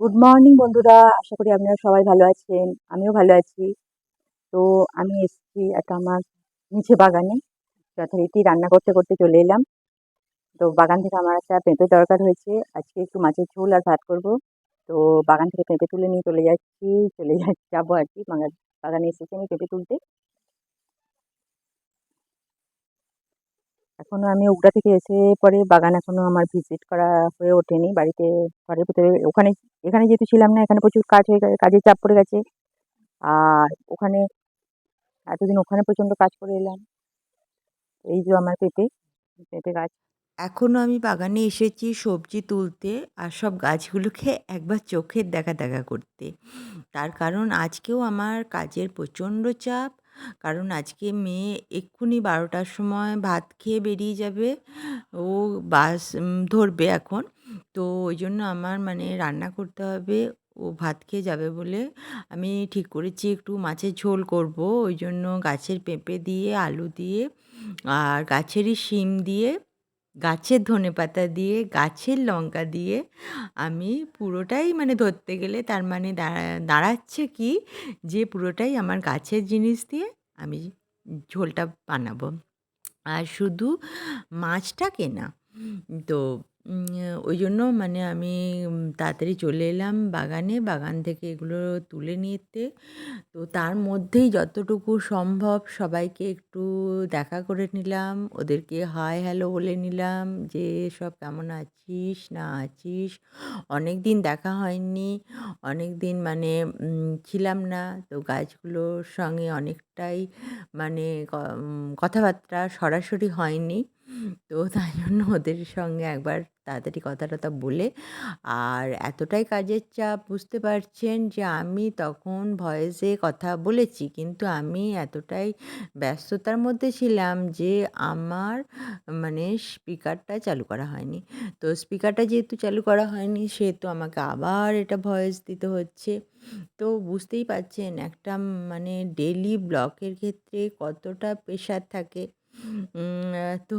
Good morning বন্ধুরা। আশা করি আপনারা সবাই ভালো আছেন। আমিও ভালো আছি। তো আমি এসেছি একটা আমার নিচে বাগানে। যথারীতি রান্না করতে করতে চলে এলাম। তো বাগান থেকে আমার একটা পেঁপে দরকার হয়েছে। আজকে একটু মাছের ঝোল আর ভাত করব। তো বাগান থেকে পেঁপে তুলে নিয়ে চলে যাচ্ছি। চলে যাচ্ছি, যাব আর কি। বাগানে এসেছি আমি পেঁপে তুলতে। এখনও আমি উগড়া থেকে এসে পরে বাগান এখনও আমার ভিজিট করা হয়ে ওঠেনি। বাড়িতে ঘরের ভিতরে ওখানে, এখানে যেহেতু ছিলাম না, এখানে প্রচুর কাজ হয়ে গেছে, কাজের চাপ পড়ে গেছে। আর ওখানে এতদিন ওখানে প্রচণ্ড কাজ করে এলাম। এই যে আমার পেঁপে পেঁপে গাছ। এখনও আমি বাগানে এসেছি সবজি তুলতে আর সব গাছগুলোকে একবার চোখের দেখা দেখা করতে। তার কারণ আজকেও আমার কাজের প্রচণ্ড চাপ কারণ আজকে মেয়ে এক্ষুনি বারোটার সময় ভাত খেয়ে বেরিয়ে যাবে। ও বাস ধরবে এখন। তো ওই জন্য আমার মানে রান্না করতে হবে। ও ভাত খেয়ে যাবে বলে আমি ঠিক করেছি একটু মাছের ঝোল করব। ওই জন্য গাছের পেঁপে দিয়ে, আলু দিয়ে, আর গাছেরই শিম দিয়ে গাছের ধনে পাতা দিয়ে, গাছের লঙ্কা দিয়ে আমি পুরোটাই মানে ধরতে গেলে তার মানে দাঁড়া দাঁড়াচ্ছে কি যে পুরোটাই আমার গাছের জিনিস দিয়ে আমি ঝোলটা বানাবো। আর শুধু মাছটা কেনা তো ওই জন্য মানে আমি তাড়াতাড়ি চলে এলাম বাগানে। বাগান থেকে এগুলো তুলে নিতে। তো তার মধ্যেই যতটুকু সম্ভব সবাইকে একটু দেখা করে নিলাম। ওদেরকে হাই হ্যালো বলে নিলাম যে সব কেমন আছিস? না আছিস? অনেক দিন দেখা হয়নি। অনেক দিন মানে ছিলাম না। তো গাছগুলোর সঙ্গে অনেকটাই মানে কথাবার্তা সরাসরি হয়নি। তো তাই জন্য ওদের সঙ্গে একবার তাড়াতাড়ি কথা টথা বলে, আর এতটাই কাজের চাপ বুঝতে পারছেন যে আমি তখন ভয়েসে কথা বলেছি, কিন্তু আমি এতটাই ব্যস্ততার মধ্যে ছিলাম যে আমার মানে স্পিকারটা চালু করা হয়নি। তো স্পিকারটা যেহেতু চালু করা হয়নি, সেহেতু আমাকে আবার এটা ভয়েস দিতে হচ্ছে। তো বুঝতেই পারছেন একটা মানে ডেলি ব্লকের ক্ষেত্রে কতটা প্রেশার থাকে। তো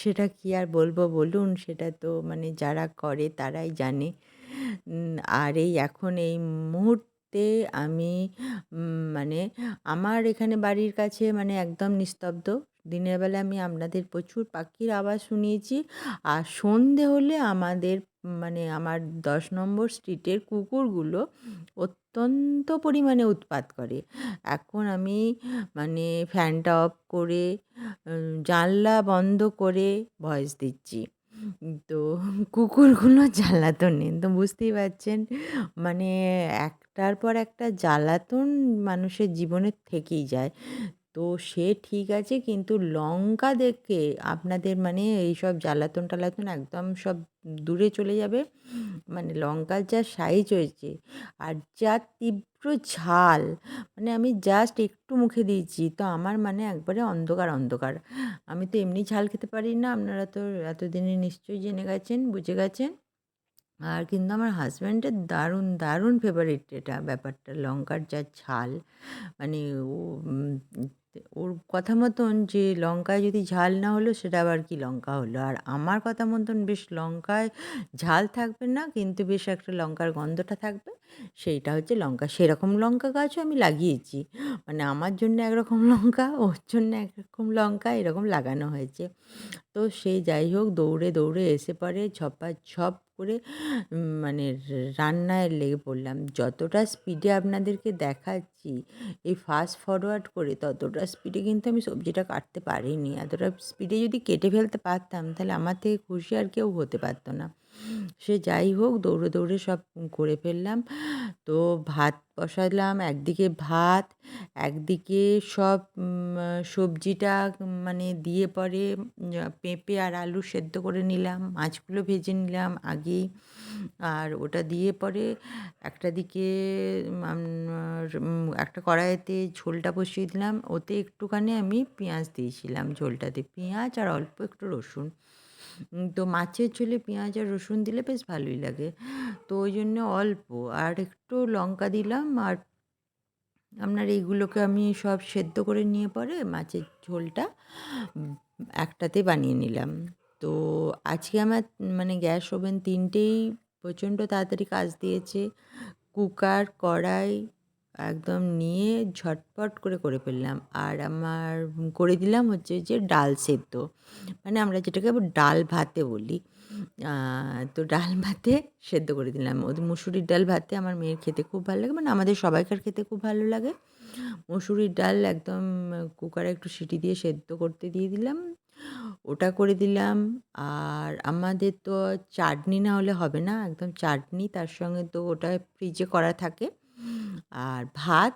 সেটা কি আর বলব? বলুন, সেটা তো মানে যারা করে তারাই জানে। আর এই এখন এই মুহূর্তে আমি মানে আমার এখানে বাড়ির কাছে মানে একদম নিস্তব্ধ। দিনের বেলা আমি আপনাদের প্রচুর পাখির আওয়াজ শুনিয়েছি। আর সন্ধে হলে আমাদের মানে আমার দশ নম্বর স্ট্রিটের কুকুরগুলো অত্যন্ত পরিমাণে উৎপাত করে। এখন আমি মানে ফ্যানটা অফ করে জানলা বন্ধ করে ভয়েস দিচ্ছি। তো কুকুরগুলো জ্বালাতনে তো বুঝতেই পারছেন? মানে একটার পর একটা জ্বালাতন মানুষের জীবনে থেকেই যায়। তো সে ঠিক আছে, কিন্তু লঙ্কা দেখে আপনাদের মানে এইসব জ্বালাতন টালাতন একদম সব দূরে চলে যাবে। মানে লঙ্কার যা সাইজ হয়েছে আর যা তীব্র ঝাল মানে আমি জাস্ট একটু মুখে দিয়েছি, তো আমার মানে একবারে অন্ধকার অন্ধকার। আমি তো এমনি ঝাল খেতে পারি না, আপনারা তো এতদিনে নিশ্চয়ই জেনে গেছেন, বুঝে গেছেন। আর কিন্তু আমার হাজব্যান্ডের দারুণ দারুণ ফেভারিট এটা ব্যাপারটা, লঙ্কার যা ঝাল। মানে ও ওর কথা মতন যে লঙ্কায় যদি ঝাল না হলো, সেটা আবার কি লঙ্কা হলো? আর আমার কথা মতন বেশ লঙ্কায় ঝাল থাকবে না, কিন্তু বেশ একটা লঙ্কার গন্ধটা থাকবে। সেইটা হচ্ছে লঙ্কা। সেরকম লঙ্কা গাছও আমি লাগিয়েছি। মানে আমার জন্য একরকম লঙ্কা, ওর জন্য একরকম লঙ্কা, এরকম লাগানো হয়েছে। তো সে যাই হোক, দৌড়ে দৌড়ে এসে পরে ঝপাঝপ করে মানে রান্নায় লেগে পড়লাম। যতটা স্পিডে আপনাদেরকে দেখাচ্ছি, এই ফাস্ট ফরওয়ার্ড করে ততটা স্পিডে কিন্তু আমি সবজিটা কাটতে পারিনি। এতটা স্পিডে যদি কেটে ফেলতে পারতাম, তাহলে আমার থেকে খুশি আর কেউ হতে পারতো না। সে যাই হোক, দৌড়ে দৌড়ে সব করে ফেললাম। তো ভাত বসালাম, একদিকে ভাত, একদিকে সব সবজিটা মানে দিয়ে পরে পেঁপে আর আলু সেদ্ধ করে নিলাম, মাছগুলো ভেজে নিলাম আগেই। আর ওটা দিয়ে পরে একটা দিকে একটা কড়াইতে ঝোলটা বসিয়ে দিলাম। ওতে একটুখানি আমি পেঁয়াজ দিয়েছিলাম ঝোলটাতে, পেঁয়াজ আর অল্প একটু রসুন। তো মাছের ঝোলে পেঁয়াজ আর রসুন দিলে বেশ ভালোই লাগে। তো ওই জন্য অল্প। আর একটু লঙ্কা দিলাম আর আপনার এইগুলোকে আমি সব সেদ্ধ করে নিয়ে পরে মাছের ঝোলটা একটাতে বানিয়ে নিলাম। তো আজকে আমার মানে গ্যাস ওভেন তিনটেই প্রচণ্ড তাড়াতাড়ি কাজ দিয়েছে। কুকার, কড়াই একদম নিয়ে ঝটপট করে করে ফেললাম। আর আমার করে দিলাম হচ্ছে যে ডাল সেদ্ধ। মানে আমরা যেটাকে ডাল ভাতে বলি তো ডাল ভাতে সেদ্ধ করে দিলাম। ওদের মুসুরির ডাল ভাতে আমার মেয়ের খেতে খুব ভালো লাগে। মানে আমাদের সবাইকার খেতে খুব ভালো লাগে। মুসুরির ডাল একদম কুকারে একটু সিটি দিয়ে সেদ্ধ করতে দিয়ে দিলাম। ওটা করে দিলাম। আর আমাদের তো চাটনি না হলে হবে না। একদম চাটনি, তার সঙ্গে তো ওটা ফ্রিজে করা থাকে। আর ভাত,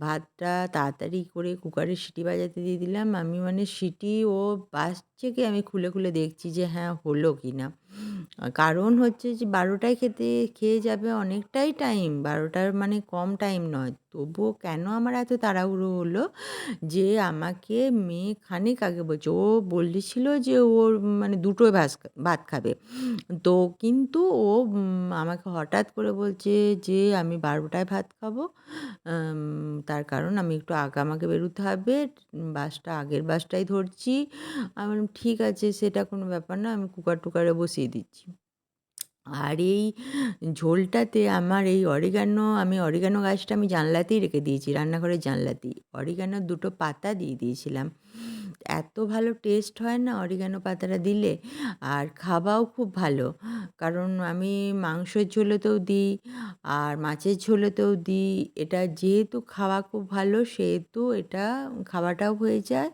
ভাতটা তাড়াতাড়ি করে কুকারে সিটি বাজাতে দিয়ে দিলাম। আমি মানে সিটি ও বাজছে কি আমি খুলে খুলে দেখছি যে হ্যাঁ হলো কি না কারণ হচ্ছে যে বারোটায় খেতে, খেয়ে যাবে অনেকটাই টাইম বারোটার মানে কম টাইম নয়। তবুও কেন আমার এত তাড়াহুড়ো হলো যে আমাকে মেয়ে খানিক আগে বলছে, ও বলেছিল যে ওর মানে দুটোই ভাস, ভাত খাবে। তো কিন্তু ও আমাকে হঠাৎ করে বলছে যে আমি বারোটায় ভাত খাব। তার কারণ আমি একটু আগে আমাকে বেরোতে হবে। বাসটা, আগের বাসটাই ধরছি। আমি ঠিক আছে, সেটা কোনো ব্যাপার না। আমি কুকার টুকারে বসিয়ে দিচ্ছি। আর এই ঝোলটাতে আমার এই অরিগানো আমি অরিগানো গাছটা আমি জানলাতেই রেখে দিয়েছি, রান্নাঘরের জানলাতেই। অরিগানোর দুটো পাতা দিয়ে দিয়েছিলাম। এত ভালো টেস্ট হয় না অরিগানো পাতাটা দিলে। আর খাওয়াও খুব ভালো। কারণ আমি মাংসের ঝোলেতেও দিই, আর মাছের ঝোলেতেও দিই। এটা যেহেতু খাওয়া খুব ভালো, সেহেতু এটা খাওয়াটাও হয়ে যায়।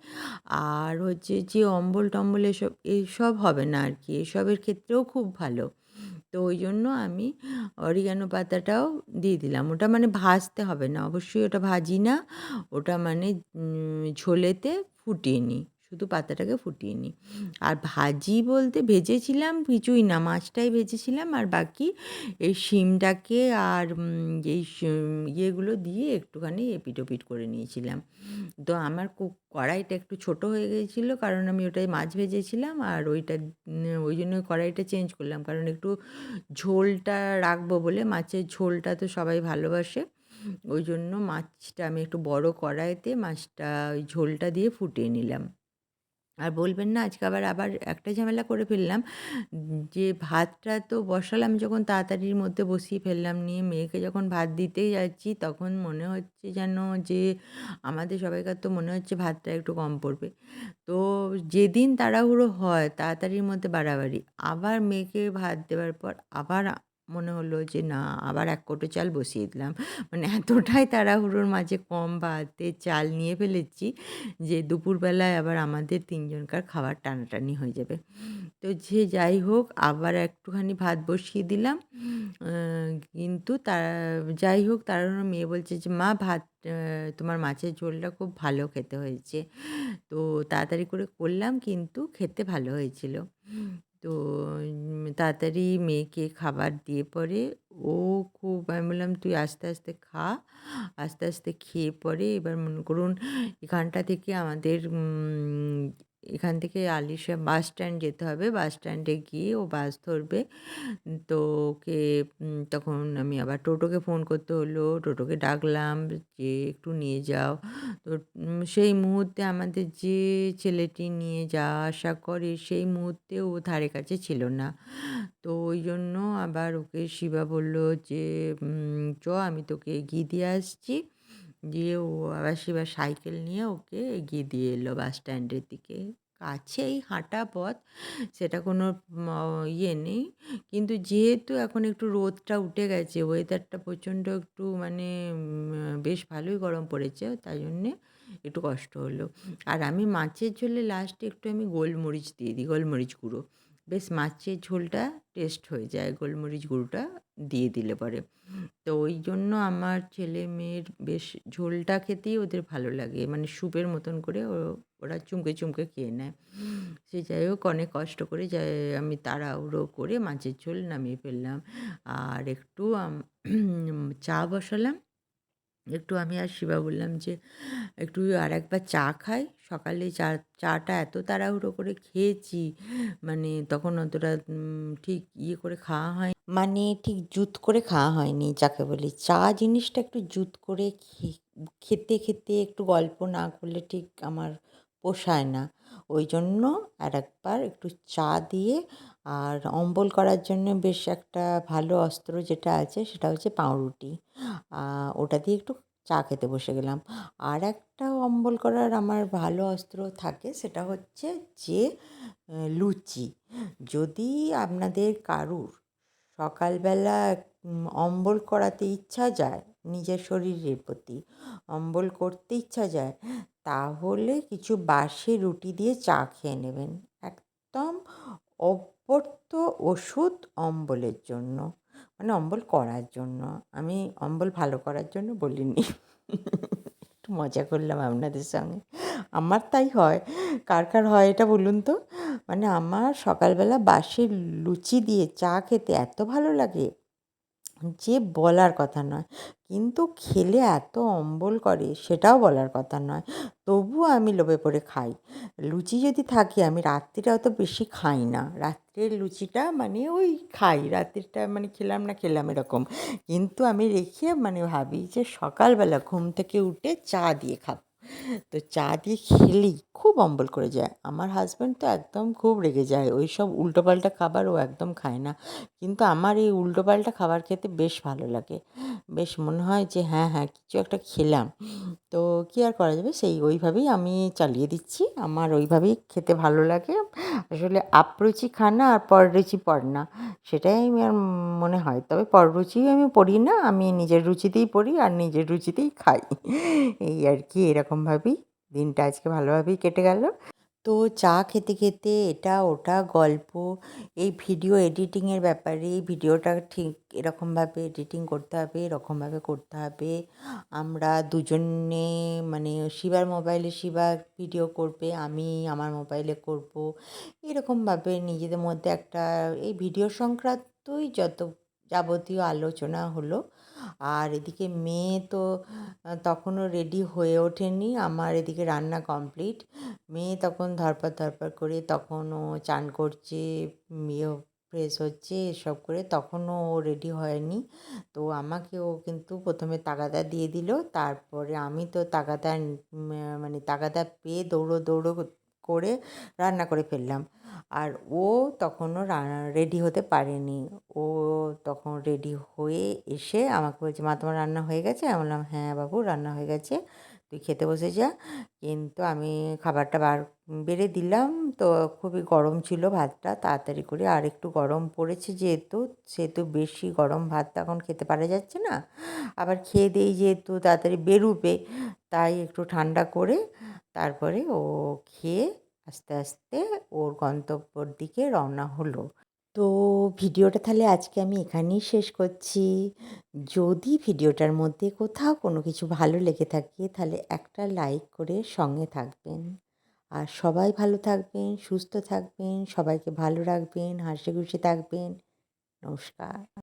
আর হচ্ছে যে অম্বল টম্বল এসব এসব হবে না আর কি এসবের ক্ষেত্রেও খুব ভালো। তো ওই জন্য আমি অরিগানো পাতাটাও দিয়ে দিলাম। ওটা মানে ভাজতে হবে না। অবশ্যই ওটা ভাজি না। ওটা মানে ঝোলেতে ফুটিয়ে নিই, শুধু পাতাটাকে ফুটিয়ে নিই। আর ভাজি বলতে ভেজেছিলাম কিছুই না, মাছটাই ভেজেছিলাম আর বাকি এই শিমটাকে আর এই ইয়েগুলো দিয়ে একটুখানি এপিট ওপিট করে নিয়েছিলাম। তো আমার কড়াইটা একটু ছোট হয়ে গিয়েছিল কারণ আমি ওটাই মাছ ভেজেছিলাম আর ওইটা ওই জন্য কড়াইটা চেঞ্জ করলাম কারণ একটু ঝোলটা রাখব বলে মাছের ঝোলটা তো সবাই ভালোবাসে। ওই জন্য মাছটা আমি একটু বড় কড়াইতে মাছটা ওই ঝোলটা দিয়ে ফুটিয়ে নিলাম। আর বলবেন না, আজকে আবার আবার একটা ঝামেলা করে ফেললাম। যে ভাতটা তো বসালাম যখন তাড়াতাড়ির মধ্যে বসিয়ে ফেললাম নিয়ে, মেয়েকে যখন ভাত দিতে যাচ্ছি তখন মনে হচ্ছে যেন যে আমাদের সবাইকার তো মনে হচ্ছে ভাতটা একটু কম পড়বে। তো যেদিন তাড়াহুড়ো হয়, তাড়াতাড়ির মধ্যে বাড়াবাড়ি, আবার মেয়েকে ভাত দেওয়ার পর আবার মনে হলো যে, না, আবার এক কোটো চাল বসিয়ে দিলাম। মানে এতটাই তাড়াহুড়োর মাঝে কম ভাতে চাল নিয়ে ফেলেছি যে, দুপুরবেলায় আবার আমাদের তিনজনকার খাবার টানাটানি হয়ে যাবে। তো যে যাই হোক, আবার একটুখানি ভাত বসিয়ে দিলাম। কিন্তু তা যাই হোক তার মেয়ে বলছে যে, মা, ভাত তোমার মাছের ঝোলটা খুব ভালো খেতে হয়েছে। তো তাড়াতাড়ি করে করলাম, কিন্তু খেতে ভালো হয়েছিল। তো তাড়াতাড়ি মেয়েকে খাবার দিয়ে পরে ও খুব, আমি বললাম, তুই আস্তে আস্তে খা। আস্তে আস্তে খেয়ে পরে এবার মনে করুন এখানটা থেকে আমাদের এখান থেকে আলিশা বাস স্ট্যান্ড যেতে হবে। বাস স্ট্যান্ডে গিয়ে ও বাস ধরবে। তো ওকে তখন আমি আবার টোটোকে ফোন করতে হলো। টোটোকে ডাকলাম যে, একটু নিয়ে যাও। তো সেই মুহূর্তে আমাদের যে ছেলেটি নিয়ে যাওয়া আসা করে, সেই মুহূর্তে ও ধারে কাছে ছিল না। তো ওই জন্য আবার ওকে শিবা বলল যে চ, আমি তোকে এগিয়ে দিয়ে আসছি। দিয়ে ও আবার শিবা সাইকেল নিয়ে ওকে এগিয়ে দিয়ে এলো বাস স্ট্যান্ডের দিকে। কাছেই হাঁটা পথ, সেটা কোনো ইয়ে নেই। কিন্তু যেহেতু এখন একটু রোদটা উঠে গেছে ওয়েদারটা প্রচণ্ড একটু মানে বেশ ভালোই গরম পড়েছে, তাই জন্যে একটু কষ্ট হলো। আর আমি মাছের ঝোলে লাস্টে একটু আমি গোলমরিচ দিয়ে দিই, গোলমরিচ গুঁড়ো। বেশ মাছের ঝোলটা টেস্ট হয়ে যায়, গোলমরিচ গুঁড়োটা দিয়ে দিলে পরে। তো ওই জন্য আমার ছেলে মেয়ের বেশ ঝোলটা খেতেই ওদের ভালো লাগে। মানে স্যুপের মতন করে ওরা চুমকে চুমকে খেয়ে নেয়। সে যাই হোক, অনেক কষ্ট করে যাই, আমি তাড়াহুড়ো করে মাছের ঝোল নামিয়ে ফেললাম। আর একটু চা বসালাম। একটু আমি আর শিবা বললাম যে, একটু আর একবার চা খাই। সকালে চা, চাটা এত তাড়াহুড়ো করে খেয়েছি মানে তখন অতটা ঠিক ইয়ে করে খাওয়া হয় মানে ঠিক জুত করে খাওয়া হয়নি যাকে বলি। চা জিনিসটা একটু জুত করে খেতে খেতে একটু গল্প না করলে ঠিক আমার পোষায় না। ওই জন্য আর একবার একটু চা দিয়ে আর অম্বল করার জন্য বেশ একটা ভালো অস্ত্র যেটা আছে সেটা হচ্ছে পাউরুটি। ওটা দিয়ে একটু চা খেতে বসে গেলাম। আর একটা অম্বল করার আমার ভালো অস্ত্র থাকে সেটা হচ্ছে যে লুচি। যদি আপনাদের কারুর সকালবেলা অম্বল করাতে ইচ্ছা যায়, নিজের শরীরের প্রতি অম্বল করতে ইচ্ছা যায়, তাহলে কিছু বাসি রুটি দিয়ে চা খেয়ে নেবেন। একদম অব্যর্থ ওষুধ অম্বলের জন্য। মানে অম্বল করার জন্য। আমি অম্বল ভালো করার জন্য বলিনি। একটু মজা করলাম আপনাদের সঙ্গে। আমার তাই হয়। কার কার হয় এটা বলুন তো? মানে আমার সকালবেলা বাসি লুচি দিয়ে চা খেতে এত ভালো লাগে। যে বলার কথা নয়। কিন্তু খেলে এত অম্বল করে সেটাও বলার কথা নয়। তবুও আমি লোভে পড়ে খাই। লুচি যদি থাকে, আমি রাত্রিরে অত বেশি খাই না। রাত্রের লুচিটা মানে ওই খাই। রাত্রিটা মানে খেলাম না, খেলাম এরকম। কিন্তু আমি রেখে মানে ভাবি যে সকালবেলা ঘুম থেকে উঠে চা দিয়ে খাব। তো চা দিয়ে খেলেই খুব অম্বল করে যায়। আমার হাজব্যান্ড তো একদম খুব রেগে যায়। ওই সব উল্টোপাল্টা খাবার ও একদম খায় না। কিন্তু আমার এই উল্টোপাল্টা খাবার খেতে বেশ ভালো লাগে। বেশ মনে হয় যে হ্যাঁ হ্যাঁ কিছু একটা খেলাম। তো কী আর করা যাবে? সেই ওইভাবেই আমি চালিয়ে দিচ্ছি। আমার ওইভাবেই খেতে ভালো লাগে। আসলে আপরুচি খানা আর পররুচি পড়না সেটাই আমি আর মনে হয়। তবে পররুচিও আমি পড়ি না। আমি নিজের রুচিতেই পড়ি আর নিজের রুচিতেই খাই। এই আর কি এরকমভাবেই দিনটা আজকে ভালোভাবেই কেটে গেল। তো চা খেতে খেতে এটা, ওটা, গল্প, এই ভিডিও এডিটিংয়ের ব্যাপারে ভিডিওটা ঠিক এরকমভাবে এডিটিং করতে হবে, এরকমভাবে করতে হবে। আমরা দুজনে মানে শিবার মোবাইলে শিবা ভিডিও করবে, আমি আমার মোবাইলে করব। এরকমভাবে নিজেদের মধ্যে একটা, এই ভিডিও সংক্রান্তই যত যাবতীয় আলোচনা হলো। আর এদিকে মেয়ে তো তখনও রেডি হয়ে ওঠেনি। আমার এদিকে রান্না কমপ্লিট মেয়ে তখন ধরপর ধরপর করে তখনও চান করছে ইয়ে ফ্রেশ হচ্ছে, এসব করে তখনও ও রেডি হয়নি। তো আমাকে ও কিন্তু প্রথমে তাগাদা দিয়ে দিল। তারপরে আমি তো তাগাদা মানে তাগাদা পেয়ে দৌড়ো দৌড়ো করে রান্না করে ফেললাম। আর ও তখনও রেডি হতে পারেনি। ও তখন রেডি হয়ে এসে আমাকে বলছে, মা, তোমার রান্না হয়ে গেছে? আমি বললাম হ্যাঁ বাবু, রান্না হয়ে গেছে। তুই খেতে বসে যা। কিন্তু আমি খাবারটা বার, বেড়ে দিলাম। তো খুবই গরম ছিল ভাতটা, তাড়াতাড়ি করে আর একটু গরম পড়েছে যেহেতু, সেহেতু বেশি গরম ভাত এখন খেতে পারা যাচ্ছে না। আবার খেয়ে দেই যেহেতু তাড়াতাড়ি বেরুবে, তাই একটু ঠান্ডা করে তারপরে ও খেয়ে আস্তে আস্তে ওর গন্তব্যর দিকে রওনা হলো। তো ভিডিওটা তাহলে আজকে আমি এখানেই শেষ করছি। যদি ভিডিওটার মধ্যে কোথাও কোনো কিছু ভালো লেগে থাকে, তাহলে একটা লাইক করে সঙ্গে থাকবেন। আর সবাই ভালো থাকবেন, সুস্থ থাকবেন, সবাইকে ভালো রাখবেন হাসি খুশি থাকবেন। নমস্কার।